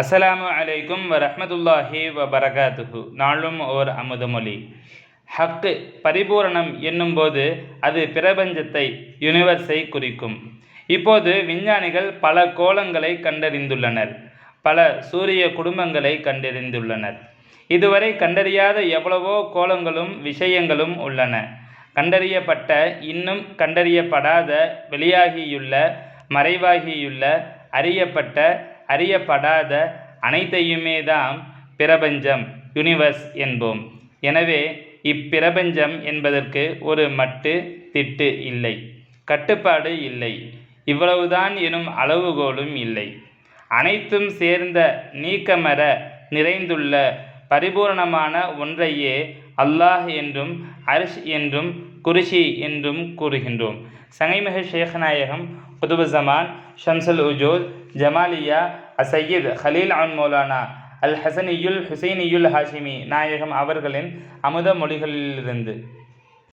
அஸ்ஸலாமு அலைக்கும் வரஹ்மத்துல்லாஹி வ நாளும் ஓர் அமுதமொழி ஹக்கு பரிபூரணம் என்னும்போது அது பிரபஞ்சத்தை யூனிவர்ஸை குறிக்கும். இப்போது விஞ்ஞானிகள் பல கோலங்களை கண்டறிந்துள்ளனர். பல சூரிய குடும்பங்களை கண்டறிந்துள்ளனர். இதுவரை கண்டறியாத எவ்வளவோ கோலங்களும் விஷயங்களும் உள்ளன. கண்டறியப்பட்ட இன்னும் கண்டறியப்படாத வெளியாகியுள்ள மறைவாகியுள்ள அறியப்பட்ட அறியப்படாத அனைத்தையுமே தான் பிரபஞ்சம் யுனிவர்ஸ் என்போம். எனவே இப்பிரபஞ்சம் என்பதற்கு ஒரு மட்டு திட்டு இல்லை. கட்டுப்பாடு இல்லை. இவ்வளவுதான் எனும் அளவுகோலும் இல்லை. அனைத்தும் சேர்ந்த நீக்கமர நிறைந்துள்ள பரிபூரணமான ஒன்றையே அல்லாஹ் என்றும் அரிஷ் என்றும் குருஷி என்றும் கூறுகின்றோம். சங்கைமிகு ஷேக்நாயகம் குதுபு ஜமான் ஷம்சுல் உஜூத் ஜமாலியா அசையீத் ஹலீல் அன் மௌலானா அல் ஹசனியுல் ஹுசைனியுல் ஹாஷிமி நாயகம் அவர்களின் அமுத மொழிகளிலிருந்து.